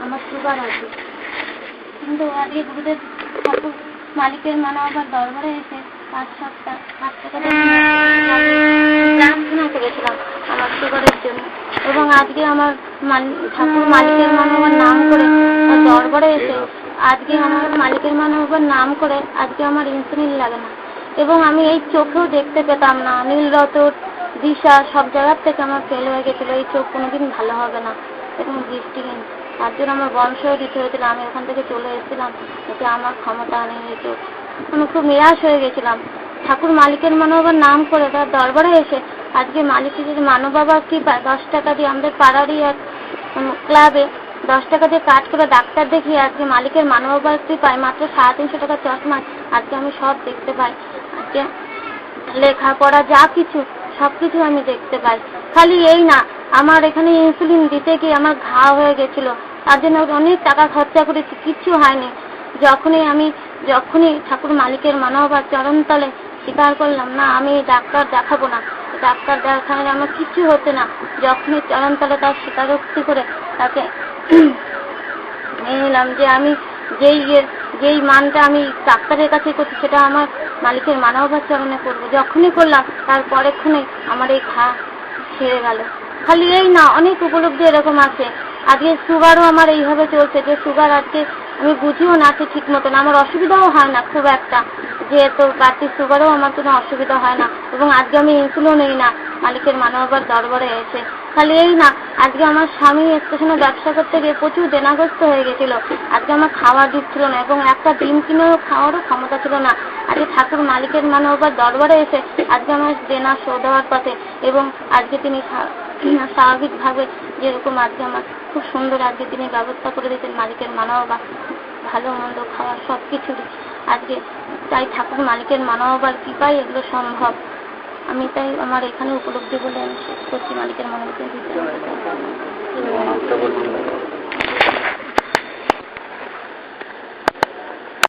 আমার সুগার আছে। কিন্তু আজকে দুধের ঠাকুর মালিকের মানে আবার দরবারে এসে পাঁচ সাতটা পাঁচ টাকা আমার এবং মালিকের নাম করে আজকে আমার মালিকের লাগে না। এবং আমি এই চোখেও দেখতে পেতাম না। নীলরতর দিশা সব জায়গার থেকে আমার ফেল হয়ে গেছিল। এই চোখ কোনোদিন ভালো হবে না। এবং দৃষ্টিহীন তার জন্য আমার বংশও হয়েছিল, আমি ওখান থেকে চলে এসেছিলাম, এতে আমার ক্ষমতা নেই চোখ আমি খুব নিরাশ হয়ে গেছিলাম। ঠাকুর মালিকের মানবাবার নাম করে তার দরবারে এসে আজকে মালিকের যদি মানব বাবা কি দশ টাকা দিয়ে আমাদের পাড়ারই এক ক্লাবে দশ টাকা দিয়ে কাজ করে ডাক্তার দেখিয়ে আজকে মালিকের মানব বাবার কি পায়? মাত্র সাড়ে তিনশো টাকা চশমায় আজকে আমি সব দেখতে পাই। আজকে লেখাপড়া যা কিছু সব কিছু আমি দেখতে পাই। খালি এই না আমার এখানে ইনসুলিন দিতে গিয়ে আমার ঘা হয়ে গেছিল। তার জন্য অনেক টাকা খরচা করেছি কিছু হয়নি। যখনই আমি, যখনই ঠাকুর মালিকের মানবার চরণতলে স্বীকার করলাম, না, আমি ডাক্তার দেখাবো না। ডাক্তার দেখালে আমার কিছু হচ্ছে না। যখনই চরণতলে তার স্বীকারোক্তি করে তাকে নিলাম যে আমি যেই যেই মানটা আমি ডাক্তারের কাছে করছি, সেটা আমার মালিকের মানবতার চরণে করব যখনই করলাম তার পরেক্ষণে আমার এই ঘা ছেড়ে গেল। খালি এই না, অনেক উপলব্ধি এরকম আছে। আজকে সুগারও আমার এইভাবে চলছে যে সুগার আজকে আমি বুঝিও না আছে ঠিক মতন, আমার অসুবিধাও হয় না খুব একটা। যেহেতু বাড়তি সুগারও আমার কোনো অসুবিধা হয় না এবং আজকে আমি ইনসুলিনও নেই না, মালিকের মানববার দরবারে এসে। খালি এই না, আজকে আমার স্বামী স্টেশনে ব্যবসা করতে গিয়ে প্রচুর দেনাগ্রস্ত হয়ে গেছিল। আজকে আমার খাওয়ার ছিল না এবং একটা ডিম কিনেও খাওয়ারও ক্ষমতা ছিল না। আজকে ঠাকুর মালিকের মানববার দরবারে এসে আজকে আমার দেনা শোধ হওয়ার পথে এবং আজকে তিনি স্বাভাবিকভাবে যেরকম আজকে আমার খুব সুন্দর আজকে তিনি ব্যবস্থা করে দিতেন, মালিকের মানববা ভালো মন্দ খাওয়া সব কিছুরই আজকে তাই ঠাকুর মালিকের মানববার কৃপাই এগুলো সম্ভব। আমি তাই আমার এখানে উপলব্ধি বলে আমি করছি মালিকের মানবকে দিতে